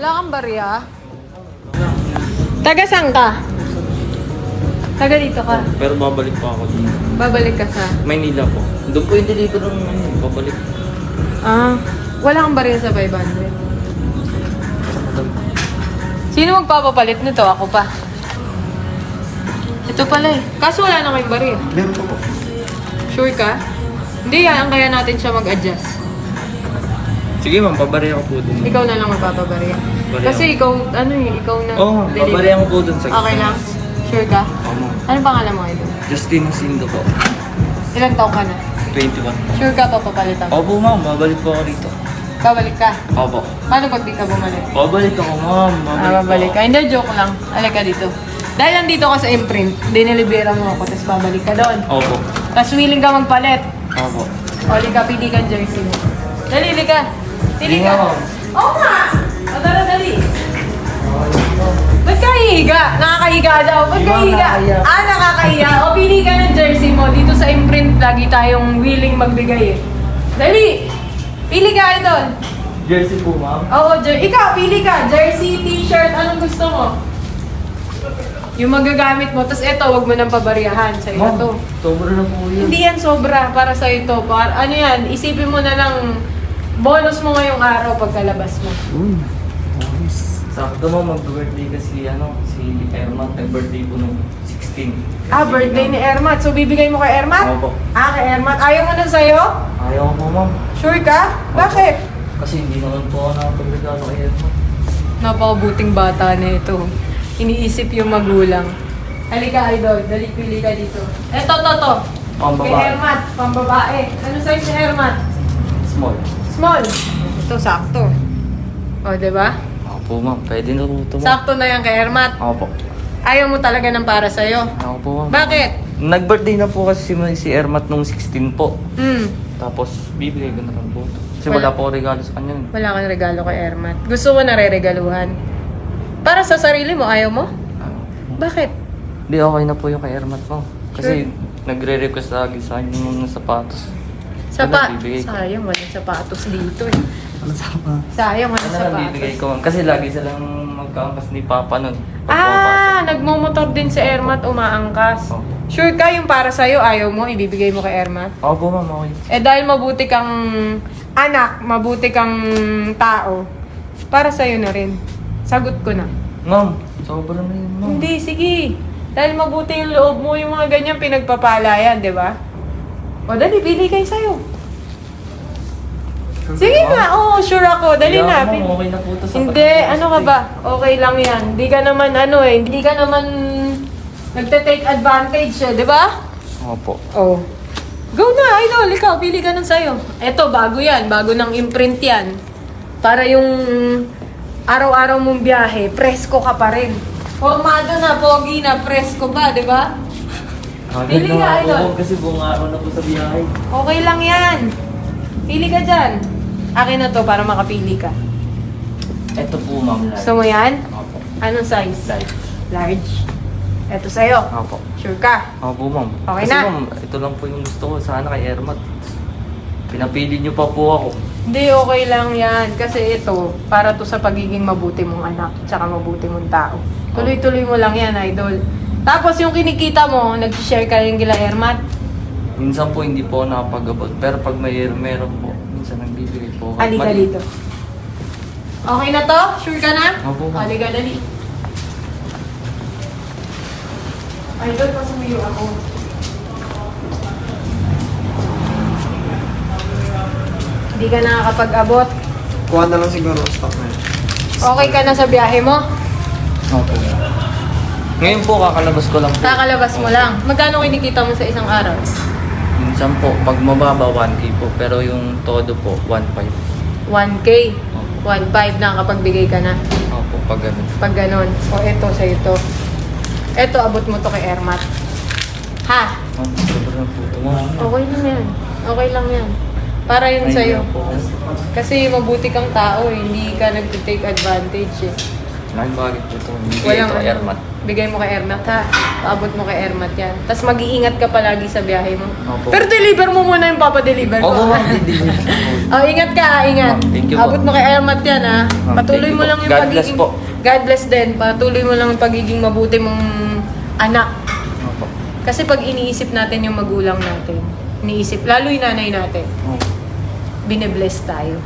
Wala kang barya? Taga saan ka? Taga dito ka. Pero babalik pa ako dun. Babalik ka sa... Maynila po. Doon po yung deliver ng ano, babalik. Ah, wala kang barya sa 500. Sino magpapapalit nito? Ako pa. Ito pala eh. Kaso wala na kayong barya. Meron po po. Sure ka? Hindi, yan. Kaya natin siya mag-adjust. Sige ma'am, pabarya ko po dun. Ikaw na lang magpapabarya. Kasi ikaw, ano eh, ikaw na Oo, oh, pabarya ko po dun sa Okay lang? Sure ka? Ma'am. Anong pangalan mo ito? Justin Sindo po. Ilang taong ka na? 21. Sure ka papapalitan? Opo ma'am, babalik po ako rito. Babalik ka? Opo. Paano pag di ka bumalik? Babalik ako ma'am, babalik, Ah, babalik ka. Hindi, joke lang. Alay ka dito. Dahil nandito ka sa imprint, dinilibera mo ako, tapos babalik ka doon. Opo. Tapos willing ka magpalit. Opo. O, di ka, pili ka jersey mo. Dali, di ka. Pili ka. nga, ma'am. Oo nga! O, tara, dali. Ba't ka hihiga? Nakakahiga daw. Ba't Di ka ba, hihiga? nakakahiya? Ah, nakakahiya. O, pili ka ng jersey mo. Dito sa imprint, lagi tayong willing magbigay eh. Dali! Pili ka, idol. Jersey po ma'am. Oo, jer- ikaw, pili ka. Jersey, t-shirt, anong gusto mo? Yung magagamit mo. Tapos eto, wag mo nang pabaryahan. Sa iyo to. sobra na po yun. Hindi yan sobra para sa ito. Para, ano yan, isipin mo na lang, bonus mo ngayong araw pagkalabas mo. Uy, nice. Sakto mo, mag-birthday kasi ano, si Erman, nag-birthday po nung 16. Ah, birthday ni Ermat. So, bibigay mo kay Ermat? Opo. Ah, kay Ermat. Ayaw mo na sa'yo? Ayaw ko ma'am. Sure ka? Bakit? Kasi hindi naman po ako nakapagregalo kay Erman. Napakabuting bata na ito. Iniisip yung magulang. Halika, idol. Dali, pili ka dito. Eto, to, to. Pambabae. Kay Ermat, pambabae. Ano size ni Ermat? Small. Small. Ito, sakto. O, di ba? Ako po ma'am, pwede na po ito ma'am. Sakto na yan kay Ermat. Ako po. Ayaw mo talaga ng para sa'yo. Ako po ma'am. Bakit? Nag-birthday na po kasi si, si Ermat nung 16 po. Hmm. Tapos, bibigay ko na lang po. Kasi Wala. wala, po regalo sa kanya. Wala kang regalo kay Ermat. Gusto mo na re-regaluhan. Para sa sarili mo, ayaw mo? Ah, Bakit? Hindi, okay na po yung kay Ermat mo. Kasi nagre-request lagi sa akin yung mga sapatos. Sapa bibigay ko. Sayang, walang sapatos dito eh. Ano sa Sayang, walang Ano lang bibigay sapatos. ko ma'am. Kasi lagi silang magkaangkas ni Papa nun. Pag Ah, pumapasok. nagmumotor din si Ermat, umaangkas. Sure ka yung para sa'yo, ayaw mo, ibibigay mo kay Ermat? Ako po ma'am, okay. Eh dahil mabuti kang anak, mabuti kang tao, para sa'yo na rin. Sagot ko na. Ma'am, sobra na yun ma'am. Hindi, sige. Dahil mabuti yung loob mo, yung mga ganyan pinagpapala yan, di ba? O dali, pili kayo sa'yo. Sige nga, oo, sure ako. Dali Hindi na. pili- ma'am, okay na po ito sa Hindi, pag- ano ka ba? Okay lang yan. Hindi ka naman ano eh, hindi ka naman nagte-take advantage eh, di ba? Opo. Oh. Go na, idol. Ikaw, pili ka ng sayo. Eto, bago yan. Bago ng imprint yan. Para yung araw-araw mong biyahe, presko ka pa rin. Formado na, pogi na, presko pa, di ba? Pili Agad ka, na idol. kasi buong araw na po sa biyahe. Okay lang yan. Pili ka dyan. Akin na to para makapili ka. Ito po ma'am. Gusto mo yan? Opo. Anong size? Size. Large. Eto sa'yo. Opo. Sure ka? Opo ma'am. Okay kasi na. ma'am, ito lang po yung gusto ko sana kay Ermat. Pinapili niyo pa po ako. Hindi, okay lang yan. Kasi ito, para to sa pagiging mabuti mong anak, tsaka mabuti mong tao. Tuloy-tuloy mo lang yan, idol. Tapos yung kinikita mo, nag-share ka rin kila Ermat. Minsan po hindi po ako nakapag-abot. Pero pag may meron po, minsan nagbibigay po ako. Halika Mali- dito. Okay na to? Sure ka na? Opo. Halika, dali. Idol, pasumiyo ako. Hindi ka nakakapag-abot. Kuha na lang siguro stock na yun. Okay ka na sa biyahe mo? Opo. Ngayon po, kakalabas ko lang po. Kakalabas mo lang. Magkano kinikita mo sa isang araw? Minsan po, pag mababa, 1K po. Pero yung todo po, 1.5. 1K. Opo. 1.5 na kapag bigay ka na. Opo, pag ganun. Pag ganon. O eto sa ito. Eto, abot mo to kay Ermat. Ha? Sobrang po ito. Okay lang yan. Okay lang yan. Para yun sa'yo. Kasi mabuti kang tao eh. Hindi ka nag-take advantage eh. Laking bagay po ito. Hindi Walang ito, ano. Ermat. Bigay mo kay Ermat ha. Paabot mo kay Ermat yan. Tapos mag-iingat ka palagi sa biyahe mo. Opo. Pero deliver mo muna yung papadeliver ko. Opo, ma'am. Hindi. Oh, ingat ka, ah, ingat. Ma'am, thank you po. Abot mo kay Ermat yan, ha. Ma'am, Patuloy thank mo lang yung God bless pagiging... po. God bless din. Patuloy mo lang yung pagiging mabuti mong anak. Opo. Kasi pag iniisip natin yung magulang natin, iniisip, lalo yung nanay natin, Opo. bine-bless tayo.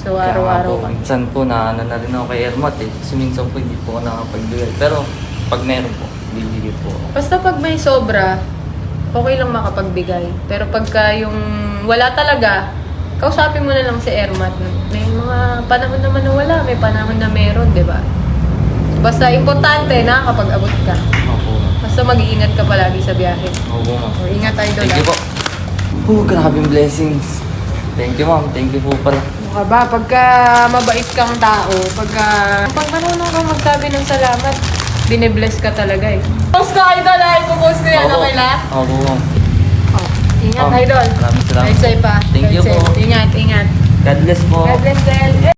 So, araw-araw. po, minsan po na ano na rin ako kay Ermat eh. Kasi minsan po hindi po ako nakapagbigay. Pero pag meron po, bibigay po ako. Basta pag may sobra, okay lang makapagbigay. Pero pagka yung wala talaga, kausapin mo na lang si Ermat. May mga panahon naman na wala, may panahon na meron, di ba? Basta importante na kapag abot ka. Opo. Basta mag-iingat ka palagi sa biyahe. Opo, ingat idol. Thank you po. Oh, grabing blessings. Thank you, ma'am. Thank you po pala. Ano ka ba? Pagka mabait kang tao, pagka... Pag marunong kang magsabi ng salamat, bine-bless ka talaga eh. Post ko idol ha! Ipopost ko yan, Opo. okay lang? Opo, ma'am. Oh, ingat Ma'am, idol. maraming salamat. Right side pa. Thank you po. Ingat, ingat. God bless po. God bless, Del.